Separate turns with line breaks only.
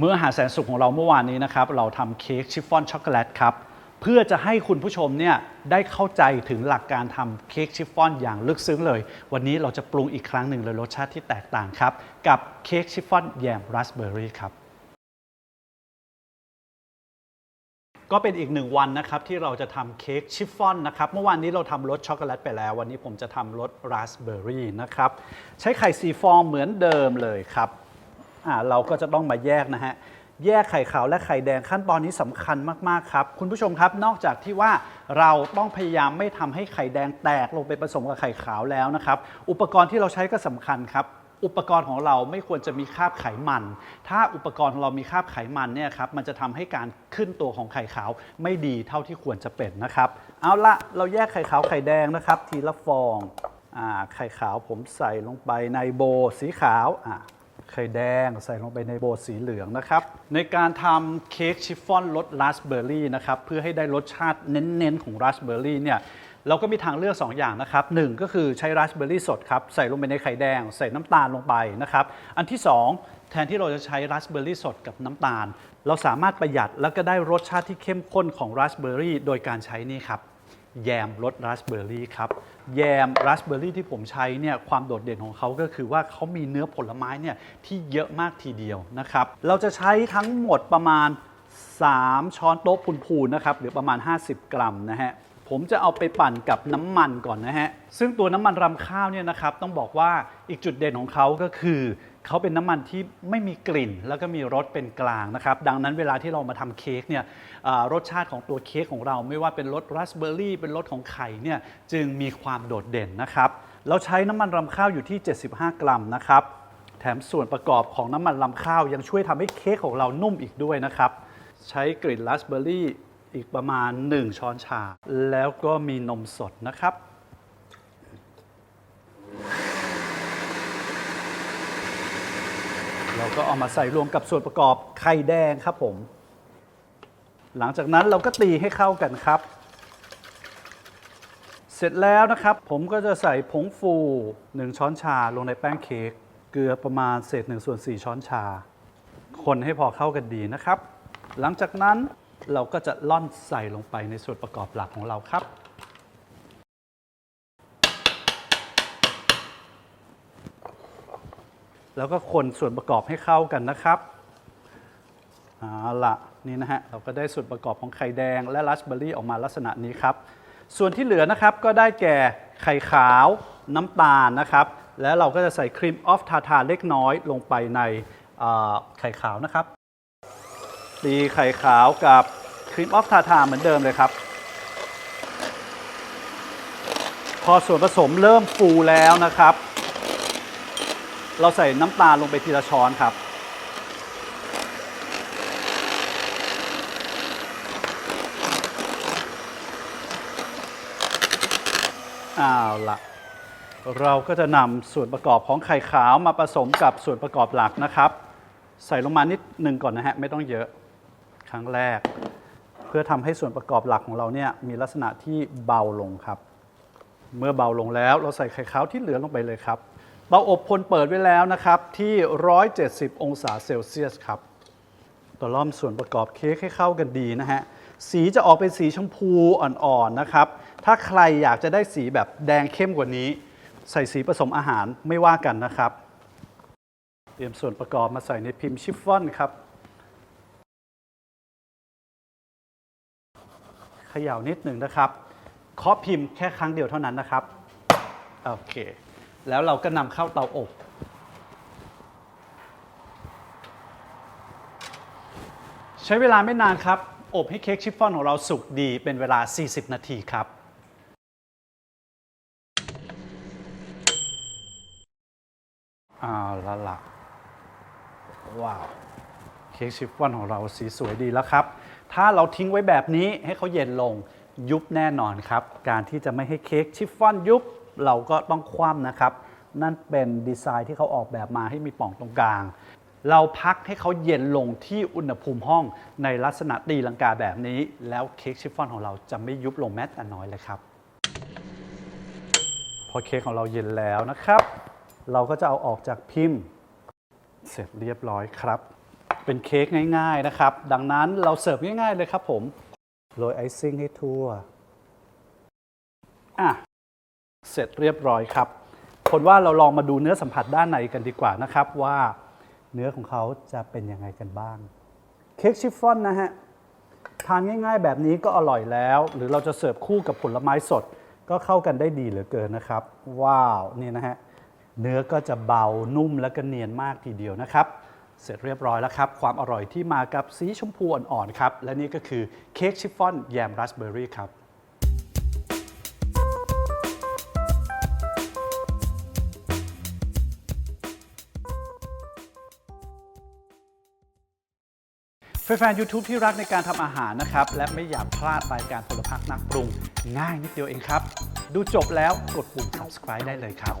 มื้ออาหารแสนสุขของเราเมื่อวานนี้นะครับ เราทำเค้กชิฟฟ่อนช็อกโกแลตครับ เพื่อจะให้คุณผู้ชมเนี่ยได้เข้าใจถึงหลักการทำเค้กชิฟฟ่อนอย่างลึกซึ้งเลย วันนี้เราจะปรุงอีกครั้งหนึ่งเลยรสชาติที่แตกต่างครับ กับเค้กชิฟฟ่อนแยมราสเบอร์รี่ครับก็เป็นอีกหนึ่งวันนะครับที่เราจะทำเค้กชิฟฟ่อนนะครับเมื่อวานนี้เราทำรสช็อกโกแลตไปแล้ว วันนี้ผมจะทำรสราสเบอร์รี่นะครับ ใช้ไข่สีฟองเหมือนเดิมเลยครับ เราก็จะต้องมาแยกนะฮะแยกไข่ขาวและไข่แดงขั้นตอนนี้สำคัญมาก ๆ ครับ คุณผู้ชมครับ นอกจากที่ว่าเราต้องพยายามไม่ทำให้ไข่แดงแตกลงไปผสมกับไข่ขาวแล้วนะครับ อุปกรณ์ที่เราใช้ก็สำคัญครับอุปกรณ์ของเราไม่ควรจะมีคราบไขมัน ถ้าอุปกรณ์ของเรามีคราบไขมันเนี่ยครับ มันจะทำให้การขึ้นตัวของไข่ขาวไม่ดีเท่าที่ควรจะเป็นนะครับ เอาละเราแยกไข่ขาวไข่แดงนะครับ ทีละฟองอไข่ขาวผมใส่ลงไปในโบสีขาวอ่า ไข่แดงใส่ลงไปในโบสีเหลืองนะครับ ในการทำเค้กชิฟฟ่อนรสราสเบอร์รี่นะครับ เพื่อให้ได้รสชาติเน้น ๆ ของราสเบอร์รี่เนี่ยเราก็มีทางเลือก 2 อย่างนะครับหนึ่งก็คือใช้ราสเบอร์รี่สดครับ ใส่ลงไปในไข่แดง ใส่น้ำตาลลงไปนะครับ อันที่ 2 แทนที่เราจะใช้ราสเบอร์รี่สดกับน้ำตาล เราสามารถประหยัดแล้วก็ได้รสชาติที่เข้มข้นของราสเบอร์รี่โดยการใช้นี่ครับ แยมรสราสเบอร์รี่ครับ แยมราสเบอร์รี่ที่ผมใช้เนี่ยความโดดเด่นของเขาก็คือว่าเขามีเนื้อผลไม้เนี่ยที่เยอะมากทีเดียวนะครับ เราจะใช้ทั้งหมดประมาณ 3 ช้อนโต๊ะพูนๆนะครับหรือประมาณ 50 กรัมนะฮะ ผมจะเอาไปปั่นกับน้ำมันก่อนนะฮะ ซึ่งตัวน้ำมันรำข้าวเนี่ยนะครับต้องบอกว่าอีกจุดเด่นของเขาก็คือ เขาเป็นน้ำมันที่ไม่มีกลิ่น แล้วก็มีรสเป็นกลางนะครับ ดังนั้นเวลาที่เรามาทำเค้กเนี่ยรสชาติของตัวเค้กของเราไม่ว่าเป็นรสราสเบอร์รี่ เป็นรสของไข่เนี่ยจึงมีความโดดเด่นนะครับ เราใช้น้ำมันรำข้าวอยู่ที่ 75 กรัมนะครับ แถมส่วนประกอบของน้ำมันลำข้าวยังช่วยทำให้เค้กของเรานุ่มอีกด้วยนะครับ ใช้กลิ่นราสเบอร์รี่ อีกประมาณ 1 ช้อนชา แล้วก็มีนมสดนะครับ เราก็เอามาใส่รวมกับส่วนประกอบไข่แดงครับผม หลังจากนั้นเราก็ตีให้เข้ากันครับ เสร็จแล้วนะครับ ผมก็จะใส่ผงฟู 1 ช้อนชาลงในแป้งเค้กเกลือประมาณเศษ1ส่วน4ช้อนชา คนให้พอเข้ากันดีนะครับ หลังจากนั้น เราก็จะล่อนใส่ลงไปในส่วนประกอบหลักของเราครับ แล้วก็คนส่วนประกอบให้เข้ากันนะครับเอาละนี่นะฮะเราก็ได้ส่วนประกอบของไข่แดงและราสเบอร์รี่ออกมาลักษณะนี้ครับ ส่วนที่เหลือนะครับก็ได้แก่ไข่ขาวน้ำตาลนะครับ แล้วเราก็จะใส่ครีมออฟทาทาเล็กน้อยลงไปในไข่ขาวนะครับ ตีไข่ขาวกับครีมออฟทาทาเหมือนเดิมเลยครับ พอส่วนผสมเริ่มฟูแล้วนะครับ เราใส่น้ำตาลลงไปทีละช้อนครับเอาวละเราก็จะนำส่วนประกอบของไข่ขาวมาผสมกับส่วนประกอบหลักนะครับ ใส่ลงมานิดหนึ่งก่อนนะฮะ ไม่ต้องเยอะ รั้งแรก เพื่อทำให้ส่วนประกอบหลักของเราเนี่ยมีลักษณะที่เบาลงครับ เมื่อเบาลงแล้วเราใส่ไข่ขาวที่เหลือลงไปเลยครับเตาอบพลเปิดไว้แล้วนะครับที่ 170 องศาเซลเซียสครับตัวล่อมส่วนประกอบเค้กให้เข้ากันดีนะฮะสีจะออกเป็นสีชมพูอ่อนๆนะครับ ถ้าใครอยากจะได้สีแบบแดงเข้มกว่านี้ ใส่สีผสมอาหารไม่ว่ากันนะครับ เตรียมส่วนประกอบมาใส่ในพิมพ์ชิฟฟ่อนครับ ขย่านิดหนึ่งนะครับเคาะพิมพ์แค่ครั้งเดียวเท่านั้นนะครับ โอเค แล้วเราก็นำเข้าเตาอบ ใช้เวลาไม่นานครับ อบให้เค้กชิฟฟ่อนของเราสุกดีเป็นเวลา 40 นาทีครับเอาละล่ะว้าว เค้กชิฟฟ่อนของเราสีสวยดีแล้วครับ ถ้าเราทิ้งไว้แบบนี้ให้เขาเย็นลงยุบแน่นอนครับ การที่จะไม่ให้เค้กชิฟฟ่อนยุบเราก็ต้องคว่ำนะครับ นั่นเป็นดีไซน์ที่เขาออกแบบมาให้มีป่องตรงกลาง เราพักให้เขาเย็นลงที่อุณหภูมิห้องในลักษณะตีลังกาแบบนี้ แล้วเค้กชิฟฟ่อนของเราจะไม่ยุบลงแม้แต่น้อยเลยครับ พอเค้กของเราเย็นแล้วนะครับ เราก็จะเอาออกจากพิมพ์ เสร็จเรียบร้อยครับ เป็นเค้กง่ายๆนะครับ ดังนั้นเราเสิร์ฟง่ายๆเลยครับผมโรยไอซิ่งให้ทั่วอะเสร็จเรียบร้อยครับ คนว่าเราลองมาดูเนื้อสัมผัสด้านในกันดีกว่านะครับว่าเนื้อของเขาจะเป็นยังไงกันบ้าง เค้กชิฟฟ่อนนะฮะ ทานง่ายๆแบบนี้ก็อร่อยแล้ว หรือเราจะเสิร์ฟคู่กับผลไม้สดก็เข้ากันได้ดีเหลือเกินนะครับ ว้าว นี่นะฮะ เนื้อก็จะเบานุ่มและก็เนียนมากทีเดียวนะครับ เสร็จเรียบร้อยแล้วครับ ความอร่อยที่มากับสีชมพูอ่อนๆครับ และนี่ก็คือเค้กชิฟฟ่อนแยมราสเบอร์รี่ครับ แฟนๆ YouTube ที่รักในการทำอาหารนะครับ และไม่อยากพลาดรายการพลพักนักปรุง ง่ายนิดเดียวเองครับ ดูจบแล้วกดปุ่ม subscribe ได้เลยครับ